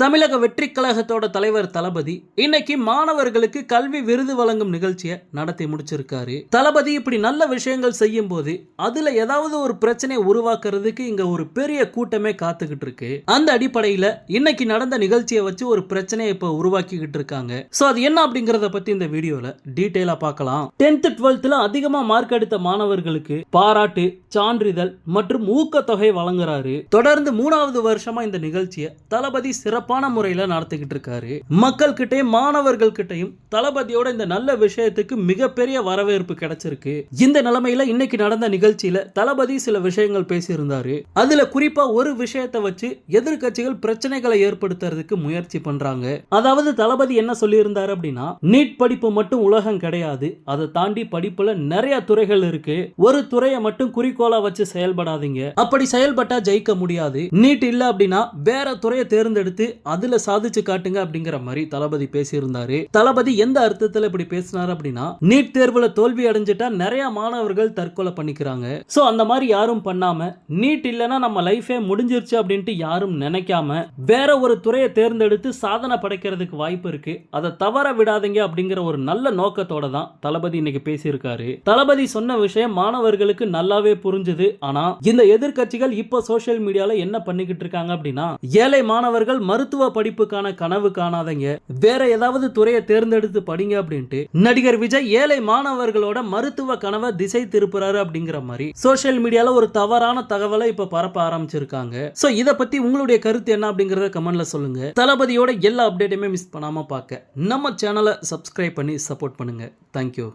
தமிழக வெற்றி கழகத்தோட தலைவர் தளபதி இன்னைக்கு மாணவர்களுக்கு கல்வி விருது வழங்கும் நிகழ்ச்சியை நடத்தி முடிச்சிருக்காரு. தளபதி இப்படி நல்ல விஷயங்கள் செய்யும் போது அதுல ஏதாவது ஒரு பிரச்சனையை உருவாக்குறதுக்கு இங்க ஒரு பெரிய கூட்டமே காத்துக்கிட்டு இருக்கு. அந்த அடிப்படையில இன்னைக்கு நடந்த நிகழ்ச்சியை வச்சு ஒரு பிரச்சனையை இப்ப உருவாக்கிக்கிட்டு இருக்காங்க. சோ அது என்ன அப்படிங்கறத பத்தி இந்த வீடியோல டீட்டெயிலா பார்க்கலாம். டென்த் டுவெல்த்ல அதிகமா மார்க் எடுத்த மாணவர்களுக்கு பாராட்டு சான்றிதழ் மற்றும் ஊக்கத்தொகை வழங்குறாரு. தொடர்ந்து மூணாவது வருஷமா இந்த நிகழ்ச்சியை தளபதி சிறப்பு சிறப்பான முறையில நடத்திக்கிட்டு இருக்காரு. மக்கள் கிட்டயும் மாணவர்கள் தளபதியோட இந்த நல்ல விஷயத்துக்கு மிகப்பெரிய வரவேற்பு கிடைச்சிருக்கு. இந்த நிலைமையில இன்னைக்கு நடந்த நிகழ்ச்சியில தளபதி சில விஷயங்கள் பேசியிருந்தாரு. அதுல குறிப்பா ஒரு விஷயத்தை வச்சு எதிர்க்கட்சிகள் பிரச்சனைகளை ஏற்படுத்துறதுக்கு முயற்சி பண்றாங்க. அதாவது தளபதி என்ன சொல்லியிருந்தாரு அப்படின்னா நீட் படிப்பு மட்டும் உலகம் கிடையாது. அதை தாண்டி படிப்புல நிறைய துறைகள் இருக்கு. ஒரு துறையை மட்டும் குறிக்கோளா வச்சு செயல்படாதீங்க. அப்படி செயல்பட்டா ஜெயிக்க முடியாது. நீட் இல்ல அப்படின்னா வேற துறையை தேர்ந்தெடுத்து அதுல சாதிச்சு காட்டுங்க அப்படிங்கிற மாதிரி தளபதி பேசியிருந்தாரு. தளபதி எந்த அர்த்தத்துல இப்படி பேசினார் அப்படின்னா நீட் தேர்வுல தோல்வி அடைஞ்சிட்டா நிறைய மாணவர்கள் தற்கொலை பண்ணிக்கிறாங்க. சோ அந்த மாதிரி யாரும் பண்ணாம நீட் இல்லைன்னா நம்ம லைஃபே முடிஞ்சிருச்சு அப்படின்ட்டு யாரும் நினைக்காம வேற ஒரு துறையை தேர்ந்தெடுத்து சாதனை படைக்கிறதுக்கு வாய்ப்பு இருக்கு. அதை தவற விடாதீங்க அப்படிங்கிற ஒரு நல்ல நோக்கத்தோட தான் தளபதி இன்னைக்கு பேசியிருக்காரு. தளபதி சொன்ன விஷயம் மாணவர்களுக்கு நல்லாவே புரிஞ்சுது. ஆனா இந்த எதிர்கட்சிகள் இப்ப சோசியல் மீடியால என்ன பண்ணிக்கிட்டு இருக்காங்க அப்படின்னா ஏழை மாணவர்கள் மருத்துவ படிப்புக்கான கனவு காணாதீங்க. வேற ஏதாவது துறையை தேர்ந்தெடுத்து படிங்க அப்படின்ட்டு நடிகர் விஜய் ஏழை மாணவர்களோட மருத்துவ கனவை திசை திருப்புறாரு அப்படிங்கிற மாதிரி சோஷியல் மீடியால ஒரு தவறான தகவலை இப்ப பரப்ப ஆரம்பிச்சிருக்காங்க. சோ இத பத்தி உங்களுடைய கருத்து என்ன அப்படிங்கறத கமெண்ட்ல சொல்லுங்க. தளபதியோட எல்லா அப்டேட்டுமே மிஸ் பண்ணாம பார்க்க. நம்ம சேனலை சப்ஸ்கிரைப் பண்ணி சப்போர்ட் பண்ணுங்க. தேங்க்யூ